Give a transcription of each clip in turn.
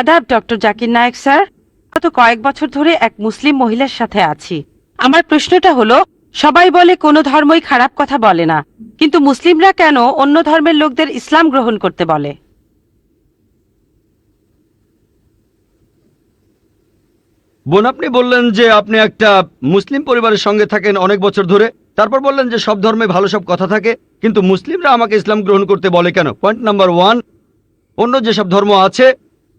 আদাব, doctor Zakir Naik sir. গত কয়েক বছর ধরে এক মুসলিম মহিলার সাথে আছি। আমার প্রশ্নটা হলো, সবাই বলে কোনো ধর্মই খারাপ কথা বলে না, কিন্তু মুসলিমরা কেন অন্য ধর্মের লোকদের ইসলাম গ্রহণ করতে বলে? বোন, আপনি বললেন যে আপনি একটা মুসলিম পরিবারের সঙ্গে থাকেন অনেক বছর ধরে। তারপর বললেন যে সব ধর্মে ভালো সব কথা থাকে, কিন্তু মুসলিমরা আমাকে ইসলাম গ্রহণ করতে বলে কেন? পয়েন্ট নাম্বার ওয়ান অন্য যেসব ধর্ম আছে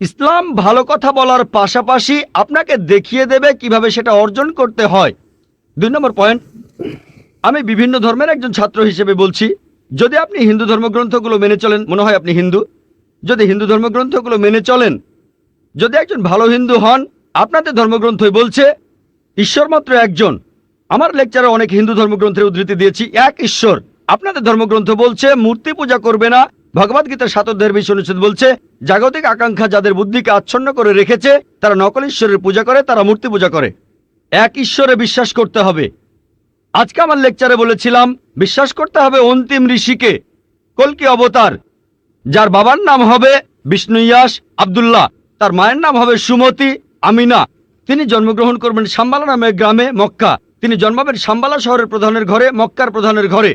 ইসলাম ভালো কথা বলার পাশাপাশি আপনাকে দেখিয়ে দেবে কীভাবে সেটা অর্জন করতে হয়। দুই নম্বর পয়েন্ট, আমি বিভিন্ন ধর্মের একজন ছাত্র হিসেবে বলছি, যদি আপনি হিন্দু ধর্মগ্রন্থগুলো মেনে চলেন, মনে হয় আপনি হিন্দু, যদি হিন্দু ধর্মগ্রন্থগুলো মেনে চলেন, যদি একজন ভালো হিন্দু হন, আপনাদের ধর্মগ্রন্থই বলছে ঈশ্বর মাত্র একজন। আমার লেকচারে অনেক হিন্দু ধর্মগ্রন্থের উদ্ধৃতি দিয়েছি, এক ঈশ্বর। আপনাদের ধর্মগ্রন্থ বলছে, মূর্তি পূজা করবে না ভগবদ গীতার সাতোধ্যায়ের বিশ অনুচ্ছেদ বলছে, জাগতিক আকাঙ্ক্ষা যাদের বুদ্ধিকে আচ্ছন্ন করে রেখেছে, তারা নকল ঈশ্বরের পূজা করে, তারা মূর্তি পূজা করে। এক ঈশ্বরে বিশ্বাস করতে হবে। আজকে আমার লেকচারে বলেছিলাম, বিশ্বাস করতে হবে অন্তিম ঋষিকে। কলকি অবতার? যার বাবার নাম হবে বিষ্ণু ইয়াস আবদুল্লাহ, তার মায়ের নাম হবে সুমতি আমিনা। তিনি জন্মগ্রহণ করবেন সাম্বালা নামের গ্রামে, মক্কা। তিনি জন্মাবেন সাম্বালা শহরের প্রধানের ঘরে, মক্কার প্রধানের ঘরে।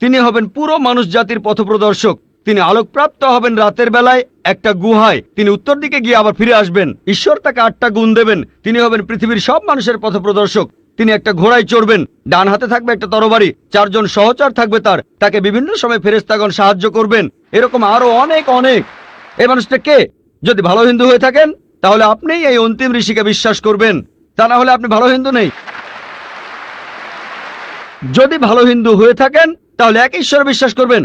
তিনি হবেন পুরো মানুষ জাতির পথপ্রদর্শক। তিনি আলোকপ্রাপ্ত হবেন রাতের বেলায় একটা গুহায়। তিনি উত্তর দিকে গিয়ে আবার ফিরে আসবেন। ঈশ্বর তাকে আটটা গুণ দেবেন। তিনি হবেন পৃথিবীর সব মানুষের পথপ্রদর্শক। তিনি একটা ঘোড়ায় চড়বেন। ডান হাতে থাকবে একটা তরবারি। চারজন সহচর থাকবে তার। তাকে বিভিন্ন সময় ফেরেস্তাগণ সাহায্য করবেন। এরকম আরও অনেক অনেক। এই মানুষটা কে? যদি ভালো হিন্দু হয়ে থাকেন, তাহলে আপনিই এই অন্তিম ঋষিকে বিশ্বাস করবেন। তা না হলে আপনি ভালো হিন্দু নেই। যদি ভালো হিন্দু হয়ে থাকেন, তাহলে এক ঈশ্বর বিশ্বাস করবেন।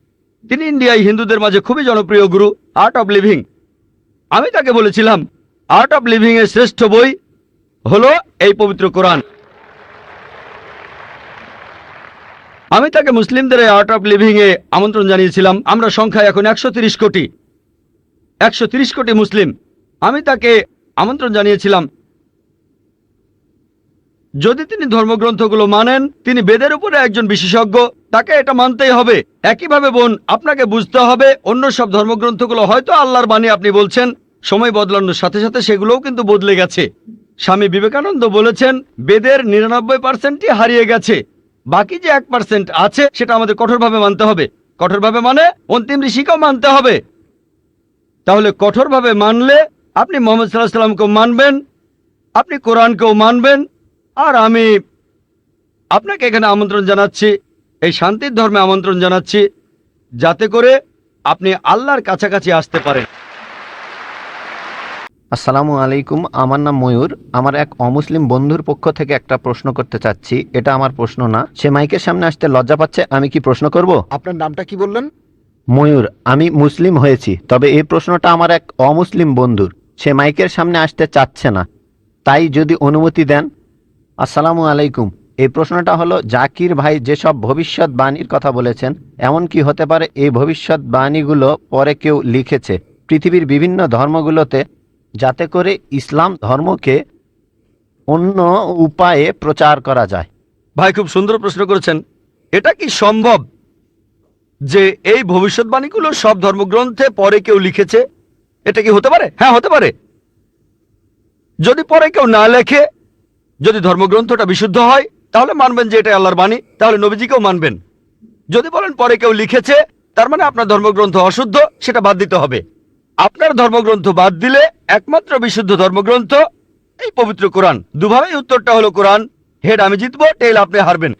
তিনি ইন্ডিয়ায় হিন্দুদের মাঝে খুবই জনপ্রিয় গুরু আর্ট অব লিভিং আমি তাকে বলেছিলাম আর্ট লিভিং এর শ্রেষ্ঠ বই হলো এই পবিত্র কোরআন। আমি তাকে মুসলিমদের এই আর্ট অফ লিভিং এ আমন্ত্রণ জানিয়েছিলাম, আমরা সংখ্যায় এখন একশো ত্রিশ কোটি। একশো ত্রিশ কোটি মুসলিম। আমি তাকে আমন্ত্রণ জানিয়েছিলাম, যদি তিনি ধর্মগ্রন্থগুলো মানেন, তিনি বেদের উপরে একজন বিশেষজ্ঞ তাকে এটা মানতেই হবে। একইভাবে বোন, আপনাকে বুঝতে হবে, অন্য সব ধর্মগ্রন্থগুলো হয়তো আল্লাহর বাণী আপনি বলছেন, সময় বদলানোর সাথে সাথে সেগুলোও কিন্তু বদলে গেছে। স্বামী বিবেকানন্দ বলেছেন, বেদের নিরানব্বই পার্সেন্টই হারিয়ে গেছে। বাকি যে এক পার্সেন্ট আছে, সেটা আমাদের কঠোরভাবে মানতে হবে। কঠোরভাবে মানে অন্তিম ঋষিকেও মানতে হবে। তাহলে কঠোরভাবে মানলে আপনি মোহাম্মদ সাল্লাহ সাল্লামকেও মানবেন, আপনি কোরআনকেও মানবেন, আর আমি আপনাকে এখানে আমন্ত্রণ জানাচ্ছি এই শান্তির ধর্মে আমন্ত্রণ জানাচ্ছি যাতে করে আপনি আল্লাহর কাছাকাছি আসতে পারেন। আসসালামু আলাইকুম আমার নাম ময়ূর। আমার এক অমুসলিম বন্ধুর পক্ষ থেকে একটা প্রশ্ন করতে চাচ্ছি। এটা আমার প্রশ্ন না। সে মাইকের সামনে আসতে লজ্জা পাচ্ছে আমি কি প্রশ্ন করব? আপনার নামটা কি বললেন? ময়ূর আমি মুসলিম হয়েছি তবে এই প্রশ্নটা আমার এক অমুসলিম বন্ধুর। সে মাইকের সামনে আসতে চাচ্ছে না তাই যদি অনুমতি দেন। আসসালামু আলাইকুম। এই প্রশ্নটা হলো, জাকির ভাই যেসব ভবিষ্যৎবাণীর কথা বলেছেন, এমন কি হতে পারে এই ভবিষ্যৎবাণীগুলো পরে কেউ লিখেছে? পৃথিবীর বিভিন্ন ধর্মগুলোতে যাতে করে ইসলাম ধর্মকে অন্য উপায়ে প্রচার করা যায়। ভাই, খুব সুন্দর প্রশ্ন করেছেন। এটা কি সম্ভব যে এই ভবিষ্যৎবাণীগুলো সব ধর্মগ্রন্থে পরে কেউ লিখেছে? এটা কি হতে পারে? হ্যাঁ হতে পারে। যদি পরে কেউ না লেখে, যদি ধর্মগ্রন্থটা বিশুদ্ধ হয় তাহলে মানবেন যে এটা আল্লাহর বাণী, তাহলে নবীজিকেও মানবেন। যদি বলেন পরে কেউ লিখেছে, তার মানে আপনার ধর্মগ্রন্থ অশুদ্ধ, সেটা বাদ দিতে হবে। আপনার ধর্মগ্রন্থ বাদ দিলে একমাত্র বিশুদ্ধ ধর্মগ্রন্থ, এই পবিত্র কোরআন। দুভাবেই উত্তরটা হলো কোরআন, হেড আমি জিতবো টেল আপনি হারবেন।